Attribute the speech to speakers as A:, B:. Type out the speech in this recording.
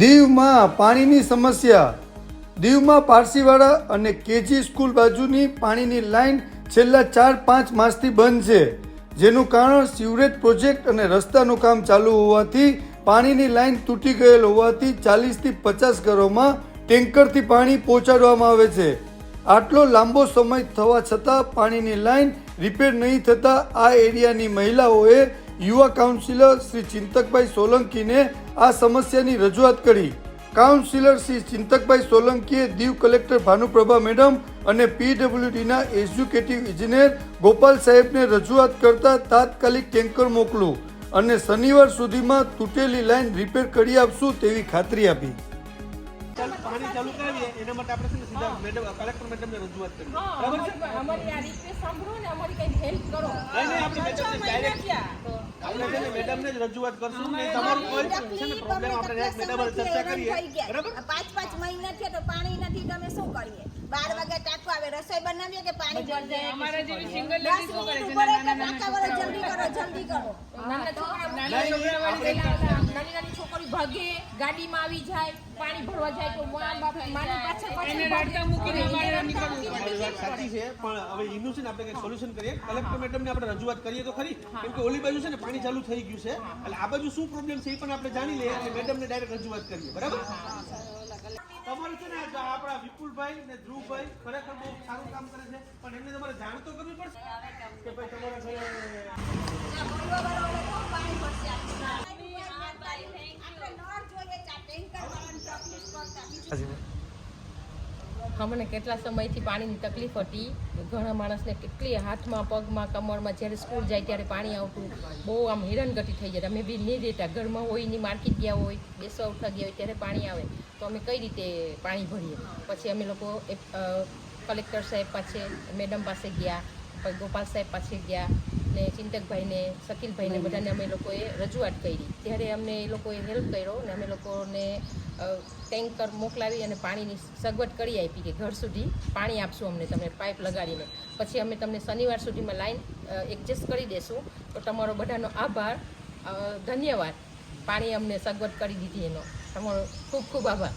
A: દીવમાં પાણીની સમસ્યા. દીવમાં પારસીવાડા અને કેજી સ્કૂલ બાજુની પાણીની લાઈન છેલ્લા ચાર પાંચ માસથી બંધ છે. જેનું કારણ સિવરેજ પ્રોજેક્ટ અને રસ્તાનું કામ ચાલુ હોવાથી પાણીની લાઈન તૂટી ગયેલ હોવાથી ચાલીસથી પચાસ ઘરોમાં ટેન્કરથી પાણી પહોંચાડવામાં આવે છે. આટલો લાંબો સમય થવા છતાં પાણીની લાઈન રિપેર નહીં થતાં આ એરિયાની મહિલાઓએ યુવા કાઉન્સિલર શ્રી ચિંતકભાઈ સોલંકીને આ સમસ્યાની રજૂઆત કરી. કાઉન્સિલર શ્રી ચિંતકભાઈ સોલંકીએ દીવ કલેક્ટર ભાનુપ્રભા મેડમ અને પીડબ્લ્યુડીના એજ્યુકેટિવ ઇજનેર ગોપાલ સાહેબને રજૂઆત કરતા તાત્કાલિક ટેન્કર મોકલું અને શનિવાર સુધીમાં તૂટેલી લાઈન રિપેર કરી આપશું તેવી ખાતરી આપી.
B: પાણી ચાલુ કરાવીએ એના માટે આપણે છે ને સીધા મેડમ કલેક્ટર મેડમને રજૂઆત કરી બરાબર છે?
C: અમારી આ રિક્વેસ્ટ સાંભળો ને અમારી કઈ હેલ્પ કરો.
B: નહીં, નહીં, આપણે મેડમને ડાયરેક્ટ આપણે છે ને મેડમને જ રજૂઆત કરશું ને તમારું કોઈ છે ને પ્રોબ્લેમ આપણે ડાયરેક્ટ મેડમ ચર્ચા કરીએ. બરાબર?
D: પાંચ પાંચ મહિના થયા તો પાણી નથી તમે શું કરીએ? બાર વાગે ટાંકો આવે રસોઈ બનાવીએ કે પાણી જળ જાય
C: અમારા જેવી સિંગલ
D: મિનિટ ઊભો રહે ના ના ના જલ્દી કરો જલ્દી કરો.
C: નાના છોકરા નાના ભાગે ગાડીમાં આવી જાય પાણી ભરવા જાય તો મા બાપ માની પાછળ પાછળ મૂકીને
B: સાચી છે. પણ હવે એનું છે ને આપણે કંઈક સોલ્યુશન કરીએ. કલેક્ટર મેડમને આપણે રજૂઆત કરીએ તો ખરી. કેમ કે ઓલી બાજુ છે ને પાણી ચાલુ થઈ ગયું છે. એટલે આ બાજુ શું પ્રોબ્લેમ છે એ પણ આપણે જાણી લઈએ અને મેડમને ડાયરેક્ટ રજૂઆત કરીએ. બરાબર? તમારું છે ને આપણા વિપુલભાઈ ને ધ્રુવભાઈ ખરેખર બહુ સારું કામ કરે છે. પણ એમને તમારે જાણ તો કરવી પડશે. કે ભાઈ તમારા ઘરે
D: બોલવા વાળો ઓલો કોણ પાણી ભરશે આપણે નળ જોઈએ ચા ટેન્કર વાળાને તકલીફ કરતા બીજું
C: અમને કેટલા સમયથી પાણીની તકલીફ હતી? ઘણા માણસને કેટલી હાથમાં, પગમાં, કમરમાં જ્યારે સ્કૂલ જાય ત્યારે પાણી આવતું. બહુ આમ હેરાનગતિ થઈ જાય. અમે બી નહીં રહેતા ઘરમાં હોયની માર્કેટ ગયા હોય, બેસવા ઉઠા ગયા હોય ત્યારે પાણી આવે. તો અમે કઈ રીતે પાણી ભરીએ? પછી અમે લોકો કલેક્ટર સાહેબ પાસે, મેડમ પાસે ગયા. પછી ગોપાલ સાહેબ પાસે ગયા. ને ચિંતકભાઈને શકીલભાઈને બધાને અમે લોકોએ રજૂઆત કરી. ત્યારે અમને એ લોકોએ હેલ્પ કર્યો ને અમે લોકોને ટેન્કર મોકલાવી અને પાણીની સગવડ કરી આપી કે ઘર સુધી પાણી આપશું અમને તમે પાઇપ લગાડીને. પછી અમે તમને શનિવાર સુધીમાં લાઈન એડજસ્ટ કરી દેશું. તો તમારો બધાનો આભાર. ધન્યવાદ. પાણી અમને સગવડ કરી દીધી એનો. તમારો ખૂબ ખૂબ આભાર.